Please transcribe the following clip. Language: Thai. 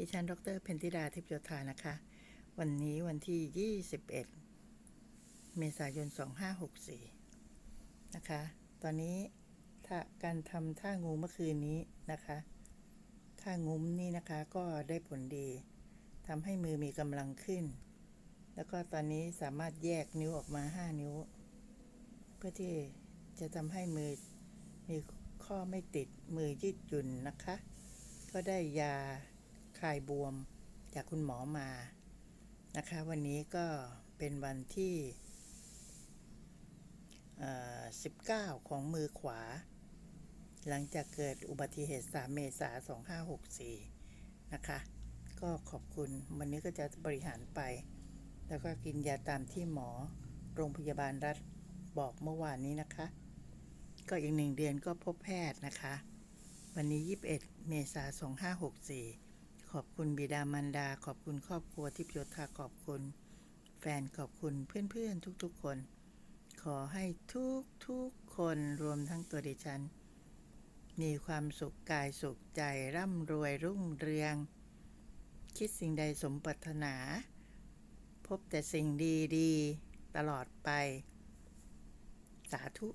ดิฉัน ดร เพนธิดาทิพย์โยธานะคะ วันนี้วันที่ 21 เมษายน 2564 นะคะ ตอนนี้ถ้าการทำท่างูเมื่อคืนนี้นะคะ ท่างุ้มนี่นะคะก็ได้ผลดีทำให้มือมีกำลังขึ้น แล้วก็ตอนนี้สามารถแยกนิ้วออกมา 5 นิ้ว เพื่อที่จะทำให้มือมีข้อไม่ติดมือยืดหยุ่นนะคะ ก็ได้ยา คลายบวมจากคุณหมอมานะคะ วันนี้ก็เป็นวันที่ 19 ของมือขวา หลังจากเกิดอุบัติเหตุ 3 เมษายน 2564 นะคะ ก็ขอบคุณวันนี้ก็จะบริหารไป แล้วก็กินยาตามที่หมอโรงพยาบาลรัฐบอกเมื่อวานนี้นะคะ ก็อีกหนึ่งเดือนก็พบแพทย์นะคะ วันนี้ 21 เมษายน 2564 ขอบคุณบิดามารดา ขอบคุณครอบครัวทิพย์โยธาขอบคุณ แฟนขอบคุณเพื่อนๆทุกๆคน ขอให้ทุกๆคนรวมทั้งตัวดิฉัน มีความสุขกายสุขใจร่ำรวยรุ่งเรือง คิดสิ่งใดสมปรารถนา พบแต่สิ่งดีๆ ตลอดไป สาธุ